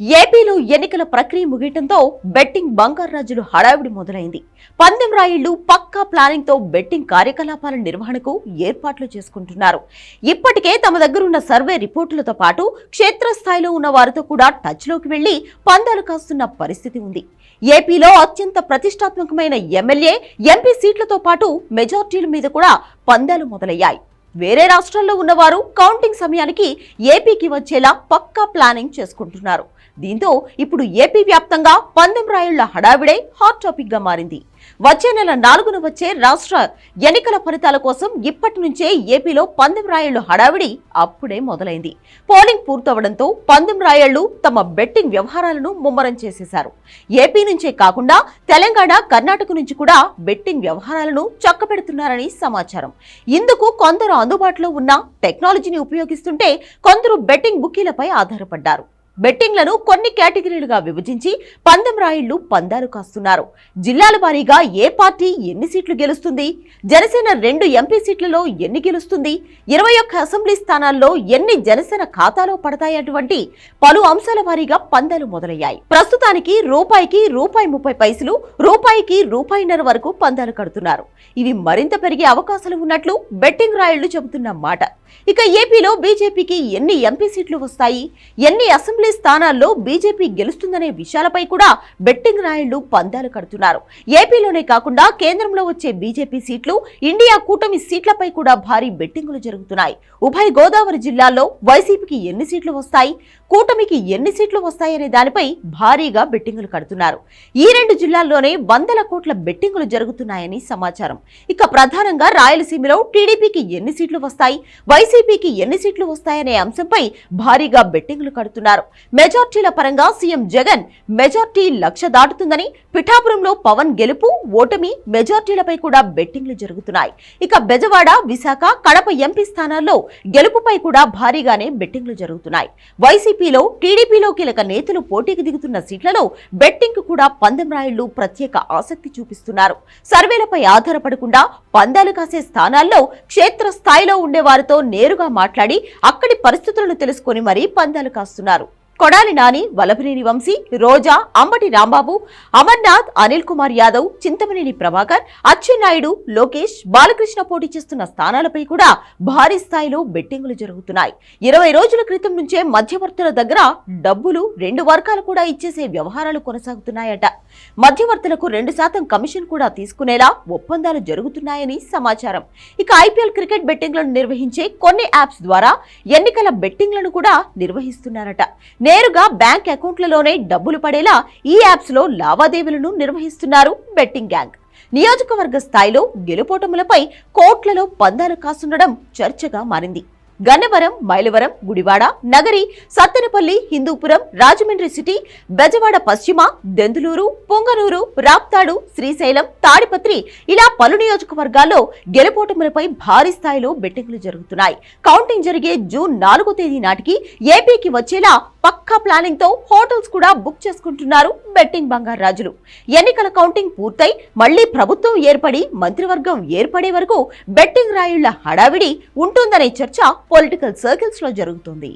ఏపీలో ఎన్నికల ప్రక్రియ ముగియటంతో బెట్టింగ్ బంగారు రాజులు హడావిడి మొదలైంది. పందెం రాయిళ్ళు పక్కా ప్లానింగ్తో బెట్టింగ్ కార్యకలాపాల నిర్వహణకు ఏర్పాట్లు చేసుకుంటున్నారు. ఇప్పటికే తమ దగ్గరున్న సర్వే రిపోర్టులతో పాటు క్షేత్రస్థాయిలో ఉన్న వారితో కూడా టచ్లోకి వెళ్ళి పందాలు కాస్తున్న పరిస్థితి ఉంది. ఏపీలో అత్యంత ప్రతిష్టాత్మకమైన ఎమ్మెల్యే ఎంపీ సీట్లతో పాటు మెజార్టీల మీద కూడా పందాలు మొదలయ్యాయి. వేరే రాష్ట్రాల్లో ఉన్నవారు కౌంటింగ్ సమయానికి ఏపీకి వచ్చేలా పక్కా ప్లానింగ్ చేసుకుంటున్నారు. దీంతో ఇప్పుడు ఏపీ వ్యాప్తంగా పందెం రాయుళ్ళ హడావిడే హాట్ టాపిక్గా మారింది. వచ్చే నెల నాలుగున వచ్చే రాష్ట్ర ఎన్నికల ఫలితాల కోసం ఇప్పటి నుంచే ఏపీలో పందెం రాయుళ్ళు హడావిడి అప్పుడే మొదలైంది. పోలింగ్ పూర్తవడంతో పందెం రాయళ్ళు తమ బెట్టింగ్ వ్యవహారాలను ముమ్మరం చేసేశారు. ఏపీ నుంచే కాకుండా తెలంగాణ కర్ణాటక నుంచి కూడా బెట్టింగ్ వ్యవహారాలను చక్కబెడుతున్నారని సమాచారం. ఇందుకు కొందరు అందుబాటులో ఉన్న టెక్నాలజీని ఉపయోగిస్తుంటే కొందరు బెట్టింగ్ బుకీలపై ఆధారపడ్డారు. బెట్టింగ్లను కొన్ని కేటగిరీలుగా విభజించి పందెం రాయిళ్ళు పందాలు కాస్తున్నారు. జిల్లాల వారీగా ఏ పార్టీ ఎన్ని సీట్లు గెలుస్తుంది? జనసేన రెండు ఎంపీ సీట్లలో ఎన్ని గెలుస్తుంది? ఇరవై ఒక్క అసెంబ్లీ స్థానాల్లో ఎన్ని జనసేన ఖాతాలో పడతాయటువంటి పలు అంశాల వారీగా పందాలు మొదలయ్యాయి. ప్రస్తుతానికి రూపాయికి రూపాయి ముప్పై పైసలు రూపాయికి రూపాయిన్నర వరకు పందాలు కడుతున్నారు. ఇవి మరింత పెరిగే అవకాశాలు ఉన్నట్లు బెట్టింగ్ రాయిళ్ళు చెబుతున్న మాట. ఇక ఏపీలో బీజేపీకి ఎన్ని ఎంపీ సీట్లు వస్తాయి? ఎన్ని అసెంబ్లీ స్థానాల్లో బీజేపీ గెలుస్తుందనే విషయాలపై కూడా బెట్టింగ్ రాయిళ్ళు పందాలు కడుతున్నారు. ఏపీలోనే కాకుండా కేంద్రంలో వచ్చే బీజేపీ సీట్లు ఇండియా కూటమి సీట్లపై కూడా భారీ బెట్టింగులు జరుగుతున్నాయి. ఉభయ గోదావరి జిల్లాల్లో వైసీపీకి ఎన్ని సీట్లు వస్తాయి? కూటమికి ఎన్ని సీట్లు వస్తాయనే దానిపై భారీగా బెట్టింగులు కడుతున్నారు. ఈ రెండు జిల్లాల్లోనే వందల కోట్ల బెట్టింగులు జరుగుతున్నాయని సమాచారం. ఇక ప్రధానంగా రాయలసీమలో టీడీపీకి ఎన్ని సీట్లు వస్తాయి వైసీపీకి ఎన్ని సీట్లు వస్తాయనే అంశంపై భారీగా బెట్టింగులు కడుతున్నారు. మెజార్టీల పరంగా సీఎం జగన్ మెజార్టీ లక్ష దాటుతుందని పిఠాపురంలో పవన్ గెలుపు ఓటమి మెజార్టీలపై కూడా బెట్టింగ్లు జరుగుతున్నాయి. ఇక బెజవాడ విశాఖ కడప ఎంపీ స్థానాల్లో గెలుపుపై కూడా భారీగానే బెట్టింగ్లు జరుగుతున్నాయి. వైసీపీ వైసీపీలో టీడీపీలో కీలక నేతలు పోటీకి దిగుతున్న సీట్లలో బెట్టింగ్ కూడా పందెం రాయుళ్ళు ప్రత్యేక ఆసక్తి చూపిస్తున్నారు. సర్వేలపై ఆధారపడకుండా పందాలు కాసే స్థానాల్లో క్షేత్ర స్థాయిలో ఉండే వారితో నేరుగా మాట్లాడి అక్కడి పరిస్థితులను తెలుసుకొని మరీ పందాలు కాస్తున్నారు. కొడాలి నాని వలభనేని వంశీ రోజా అంబటి రాంబాబు అమర్నాథ్ అనిల్ కుమార్ యాదవ్ చింతమనేని ప్రభాకర్ అచ్చెన్నాయుడు లోకేష్ బాలకృష్ణ పోటీ చేస్తున్న స్థానాలపై కూడా భారీ స్థాయిలో బెట్టింగులు జరుగుతున్నాయి. ఇరవై రోజుల క్రితం నుంచే మధ్యవర్తుల దగ్గర డబ్బులు రెండు వర్గాలు కూడా ఇచ్చేసే వ్యవహారాలు కొనసాగుతున్నాయట. మధ్యవర్తులకు రెండు శాతం కమిషన్ కూడా తీసుకునేలా ఒప్పందాలు జరుగుతున్నాయని సమాచారం. ఇక ఐపీఎల్ క్రికెట్ బెట్టింగ్లను నిర్వహించే కొన్ని యాప్స్ ద్వారా ఎన్నికల బెట్టింగ్లను కూడా నిర్వహిస్తున్నారట. నేరుగా బ్యాంక్ అకౌంట్లలోనే డబ్బులు పడేలా ఈ యాప్స్లో లావాదేవీలను నిర్వహిస్తున్నారు బెట్టింగ్ గ్యాంగ్. నియోజకవర్గ స్థాయిలో గెలుపోటములపై కోట్లలో పందాలు కాస్తుండడం చర్చగా మారింది. గన్నవరం మైలవరం గుడివాడ నగరి సత్తెనపల్లి హిందూపురం రాజమండ్రి సిటీ బెజవాడ పశ్చిమ దెందులూరు పొంగనూరు రాప్తాడు శ్రీశైలం తాడిపత్రి ఇలా పలు నియోజకవర్గాల్లో గెలుపోటములపై భారీ స్థాయిలో బెట్టింగ్లు జరుగుతున్నాయి. కౌంటింగ్ జరిగే జూన్ నాలుగో తేదీ నాటికి ఏపీకి వచ్చేలా పక్కా ప్లానింగ్తో హోటల్స్ కూడా బుక్ చేసుకుంటున్నారు బెట్టింగ్ బంగారు రాజులు. ఎన్నికల కౌంటింగ్ పూర్తయి మళ్ళీ ప్రభుత్వం ఏర్పడి మంత్రివర్గం ఏర్పడే వరకు బెట్టింగ్ రాయుళ్ళ హడావిడి ఉంటుందనే చర్చ పొలిటికల్ సర్కిల్స్లో జరుగుతుంది.